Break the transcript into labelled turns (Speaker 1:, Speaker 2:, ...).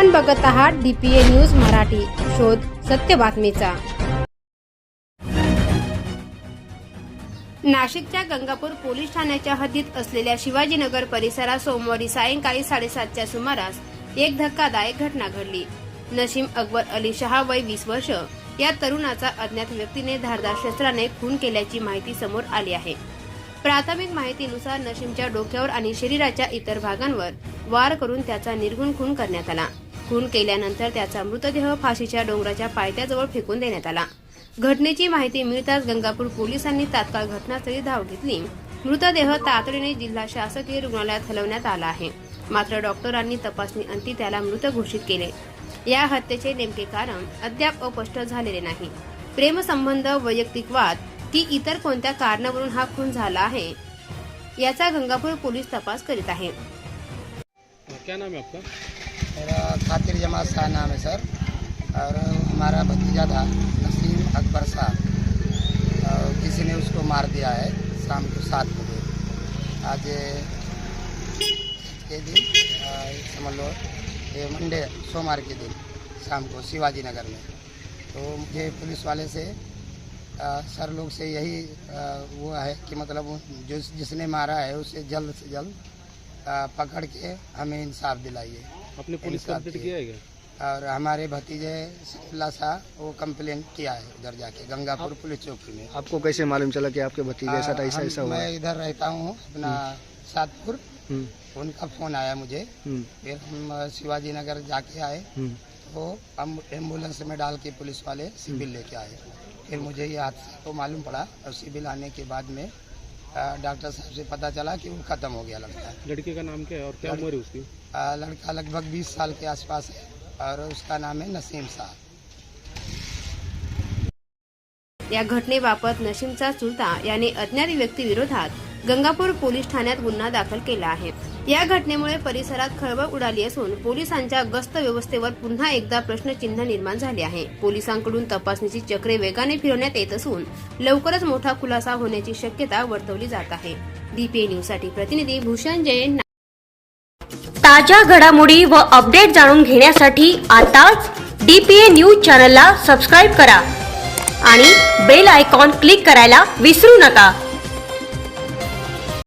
Speaker 1: आपण बघत आहात डीपीए न्यूज मराठी. शोध सत्य बातमीचा. नाशिकच्या गंगापूर पोलीस ठाण्याच्या हद्दीत असलेल्या शिवाजीनगर परिसरात सोमवारी सायंकाळी साडेसातच्या सुमारास एक धक्कादायक घटना घडली. नशीम अकबर अली शहा वय वीस वर्ष या तरुणाचा अज्ञात व्यक्तीने धारदार शस्त्राने खून केल्याची माहिती समोर आली आहे. प्राथमिक माहितीनुसार नशीमच्या डोक्यावर आणि शरीराच्या इतर भागांवर वार करून त्याचा निर्गुण खून करण्यात आला. खून केल्यानंतर त्याचा मृतदेह फाशीच्या डोंगराच्या पायथ्याजवळ फेकून देण्यात आला. घटनेची माहिती मिळताच गंगापूर पोलिसांनी तात्काळ घटनास्थळी धाव घेतली. मृतदेह तातडीने जिल्हा शासकीय रुग्णालयात हलवण्यात आला आहे. मात्र डॉक्टरांनी तपासणी अंती त्याला मृत घोषित केले. या हत्येचे नेमके कारण अद्याप अस्पष्ट झालेले नाही. प्रेमसंबंध वैयक्तिक वाद की इतर कोणत्या कारणावरून हा खून झाला आहे याचा गंगापूर पोलीस तपास करीत आहे.
Speaker 2: क्या नाम है आपका?
Speaker 3: मेरा खातिर जमात शाह नाम है सर। और हमारा भतीजा था नसीम अकबर और किसी ने उसको मार दिया है शाम को सात बजे। आज के दिन समझ लो ये मंडे सोमवार के दिन शाम को शिवाजी नगर में। तो मुझे पुलिस वाले से अ, सर लोग से यही अ, वो है कि मतलब जो जिसने मारा है उसे जल्द से जल्द पकड़ के हमें इंसाफ दिलाइए।
Speaker 2: आपने पुलिस कंप्लीट। किया है क्या?
Speaker 3: और हमारे भतीजे सफुल्ला शाह वो कंप्लेन किया है उधर जाके गंगापुर पुलिस चौकी में।
Speaker 4: आपको कैसे मालूम चला कि आपके भतीजे ऐसा ऐसा हुआ?
Speaker 3: मैं इधर रहता हूँ अपना सातपुर।
Speaker 4: हम्म,
Speaker 3: उनका फ़ोन आया मुझे।
Speaker 4: हम्म,
Speaker 3: फिर हम शिवाजी नगर जाके आए।
Speaker 4: हम्म।
Speaker 3: तो हम एंबुलेंस में डाल के पुलिस वाले सिविल लेके आए। फिर मुझे ये हादसा तो मालूम पड़ा और सिविल आने के बाद में डॉक्टर साहब से पता चला कि वो ख़त्म हो गया लड़का
Speaker 2: लड़के का नाम क्या है और क्या उम्र है उसकी?
Speaker 3: लड़का लगभग 20 साल के आसपास है और उसका नाम है नसीम साहब।
Speaker 1: या घटनेबाबत नशीमचा चुलता याने अज्ञात व्यक्ती विरोधात गंगापूर पोलीस ठाण्यात गुन्हा दाखल केला आहे. या घटनेमुळे परिसरात खळबळ उडाली असून पोलिसांच्या गस्त व्यवस्थेवर पुन्हा एकदा प्रश्नचिन्ह निर्माण झाले आहे. पोलिसांकडून तपासणीची चक्रे वेगाने फिरवण्यात येत असून लवकरच मोठा खुलासा होण्याची शक्यता वर्तवली जात आहे. डीपीए न्यूजसाठी प्रतिनिधी भूषण जैन
Speaker 5: ताज्या घडामोडी व अपडेट जाणून घेण्यासाठी आताच डीपीए न्यूज चॅनलला सबस्क्राईब करा. आणि बेल आयकॉन क्लिक करायला विसरू नका.